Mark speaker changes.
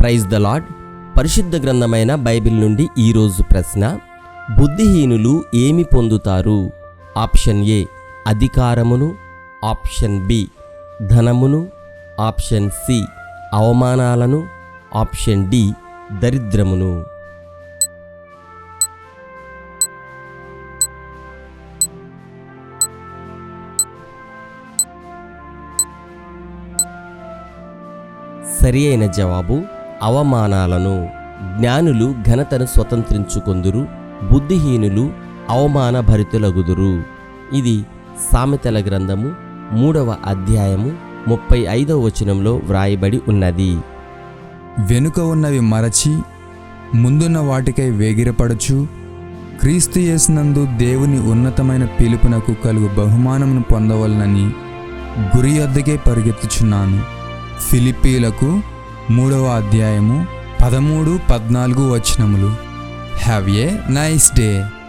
Speaker 1: Praise the lord పరిశుద్ధ గ్రంథమైన Bible నుండి ఈరోజు ప్రశ్న బుద్ధిహీనులు ఏమి పొందుతారు? ఆప్షన్ ఏ అధికారమును. ఆప్షన్ బి ధనమును. ఆప్షన్ సి అవమానాలను. ఆప్షన్ డి దరిద్రమును. సరి అయిన జవాబు అవమానాలను జ్ఞానులు ఘనతను స్వతంత్రించుకొందురు బుద్ధిహీనులు అవమాన భరితులగుదురు ఇది సామెతల గ్రంథము మూడవ అధ్యాయము ముప్పై ఐదవ వచనంలో వ్రాయబడి ఉన్నది.
Speaker 2: వెనుక ఉన్నవి మరచి ముందున్న వాటికై వేగిరపడచు క్రీస్తు యేసునందు దేవుని ఉన్నతమైన పిలుపునకు కలుగు బహుమానమును పొందవలనని గురి వద్దకే పరిగెత్తుచున్నాను. ఫిలిప్పీలకు మూడవ అధ్యాయము పదమూడు పద్నాలుగు వచనములు. Have a nice day